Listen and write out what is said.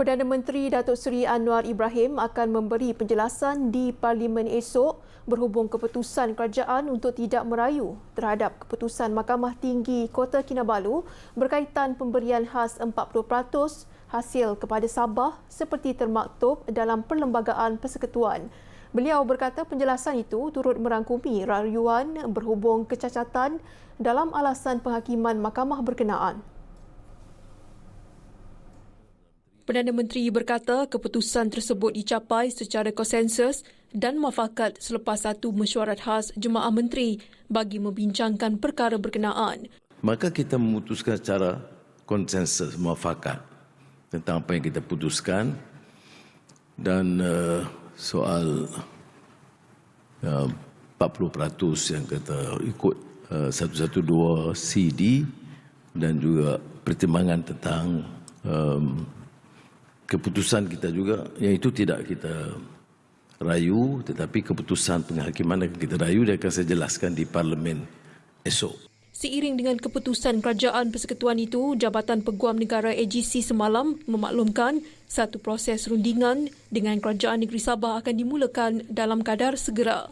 Perdana Menteri Datuk Seri Anwar Ibrahim akan memberi penjelasan di Parlimen esok berhubung keputusan kerajaan untuk tidak merayu terhadap keputusan Mahkamah Tinggi Kota Kinabalu berkaitan pemberian khas 40% hasil kepada Sabah seperti termaktub dalam Perlembagaan Persekutuan. Beliau berkata penjelasan itu turut merangkumi rayuan berhubung kecacatan dalam alasan penghakiman mahkamah berkenaan. Perdana Menteri berkata keputusan tersebut dicapai secara konsensus dan muafakat selepas satu mesyuarat khas Jemaah Menteri bagi membincangkan perkara berkenaan. Maka kita memutuskan secara konsensus muafakat tentang apa yang kita putuskan dan uh, soal uh, 40% yang kata ikut uh, 112 CD dan juga pertimbangan tentang um, keputusan kita juga yang itu tidak kita rayu tetapi keputusan penghakiman akan kita rayu dan akan saya jelaskan di parlimen esok. Seiring dengan keputusan kerajaan persekutuan itu, Jabatan Peguam Negara AGC semalam memaklumkan satu proses rundingan dengan Kerajaan Negeri Sabah akan dimulakan dalam kadar segera.